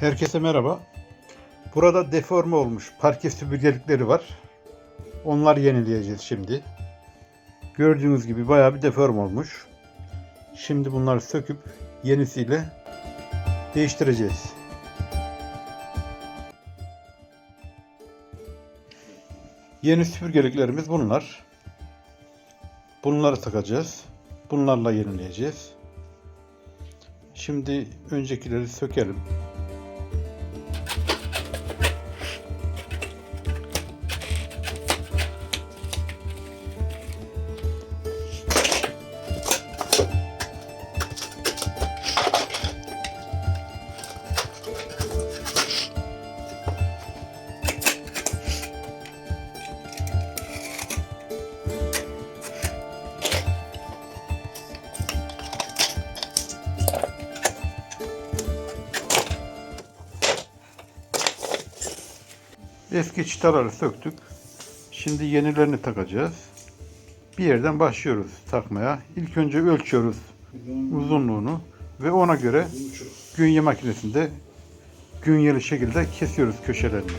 Herkese merhaba. Burada deforme olmuş parke süpürgelikleri var. Onları yenileyeceğiz şimdi. Gördüğünüz gibi bayağı bir deforme olmuş. Şimdi bunları söküp yenisiyle değiştireceğiz. Yeni süpürgeliklerimiz bunlar. Bunları takacağız. Bunlarla yenileyeceğiz. Şimdi öncekileri sökelim. Eski çıtaları söktük. Şimdi yenilerini takacağız. Bir yerden başlıyoruz takmaya. İlk önce ölçüyoruz uzunluğunu ve ona göre günye makinesinde günyeli şekilde kesiyoruz köşelerini.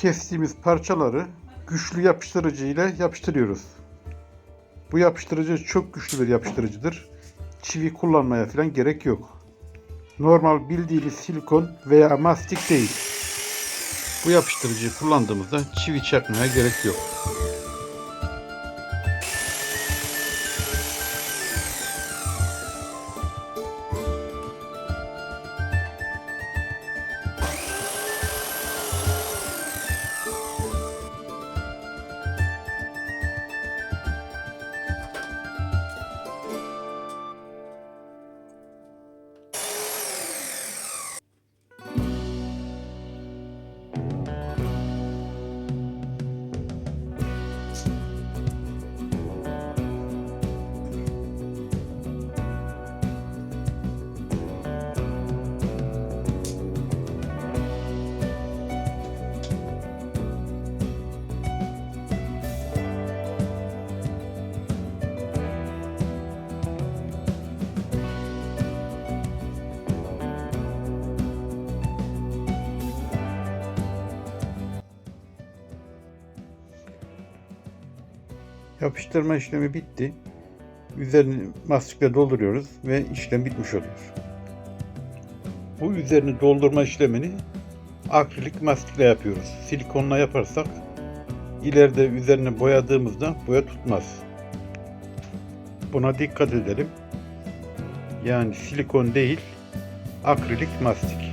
Kestiğimiz parçaları güçlü yapıştırıcı ile yapıştırıyoruz. Bu yapıştırıcı çok güçlü bir yapıştırıcıdır. Çivi kullanmaya falan gerek yok. Normal bildiğiniz silikon veya mastik değil. Bu yapıştırıcıyı kullandığımızda çivi çakmaya gerek yok. Yapıştırma işlemi bitti. Üzerini mastikle dolduruyoruz ve işlem bitmiş oluyor. Bu üzerini doldurma işlemini akrilik mastikle yapıyoruz. Silikonla yaparsak ileride üzerine boyadığımızda boya tutmaz. Buna dikkat edelim. Yani silikon değil, akrilik mastik.